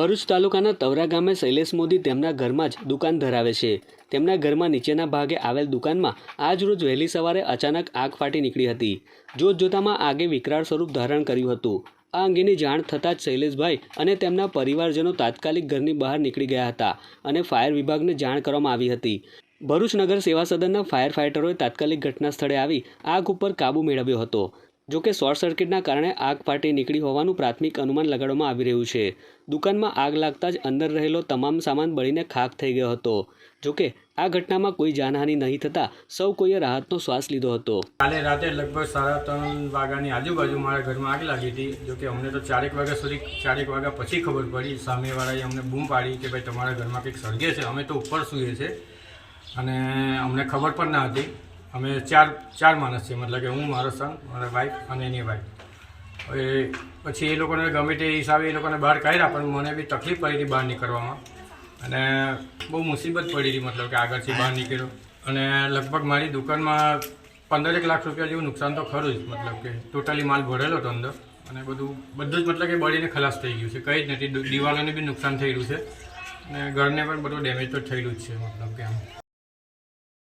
ભરૂચ તાલુકાના તવરા ગામે શૈલેષ મોદી તેમના ઘરમાં જ દુકાન ધરાવે છે. તેમના ઘરમાં નીચેના ભાગે આવેલ દુકાનમાં આજ રોજ વહેલી સવારે અચાનક આગ ફાટી નીકળી હતી. જોત જોતામાં આગે વિકરાળ સ્વરૂપ ધારણ કર્યું હતું. આ અંગેની જાણ થતાં જ શૈલેષભાઈ અને તેમના પરિવારજનો તાત્કાલિક ઘરની બહાર નીકળી ગયા હતા અને ફાયર વિભાગને જાણ કરવામાં આવી હતી. ભરૂચ નગર સેવા સદનના ફાયર ફાઇટરોએ તાત્કાલિક ઘટના સ્થળે આવી આગ ઉપર કાબૂ મેળવ્યો હતો. જો કે શોર્ટ સર્કિટના કારણે આગ ફાટી નીકળી હોવાનું પ્રાથમિક અનુમાન લગાડવામાં આવી રહ્યું છે. દુકાનમાં આગ લાગતા જ અંદર રહેલો તમામ સામાન બળીને ખાખ થઈ ગયો હતો. જો કે આ ઘટનામાં કોઈ જાનહાનિ નહીં થતાં સૌ કોઈએ રાહતનો શ્વાસ લીધો હતો. કાલે રાતે લગભગ સાડા ત્રણ વાગ્યાની આજુબાજુ મારા ઘરમાં આગ લાગી હતી. જો કે અમને તો ચારેક વાગ્યા સુધી, ચારેક વાગ્યા પછી ખબર પડી. સામેવાળાએ અમને બૂમ પાડી કે ભાઈ તમારા ઘરમાં કંઈક સળગે છે. અમે તો ઉપર સૂઈએ છે અને અમને ખબર પણ ના હતી. અમે ચાર ચાર માણસ છીએ, મતલબ કે હું, મારો સન મારા વાઈફ અને એની વાઈફ હવે પછી એ લોકોને ગમે તે હિસાબે એ લોકોને બહાર કાઢ્યા, પણ મને બી તકલીફ પડી હતી બહાર નીકળવામાં. અને બહુ મુસીબત પડી હતી, મતલબ કે આગળથી બહાર નીકળ્યો. અને લગભગ મારી દુકાનમાં પંદરેક લાખ રૂપિયા જેવું નુકસાન તો ખરું જ, મતલબ કે ટોટલી માલ ભરેલો હતો અંદર. અને બધું બધું જ મતલબ કે બળીને ખલાસ થઈ ગયું છે. કંઈ જ નથી, દિવાલોને બી નુકસાન થયેલું છે. અને ઘરને પણ બધું ડેમેજ તો થયેલું જ છે, મતલબ કે આમ.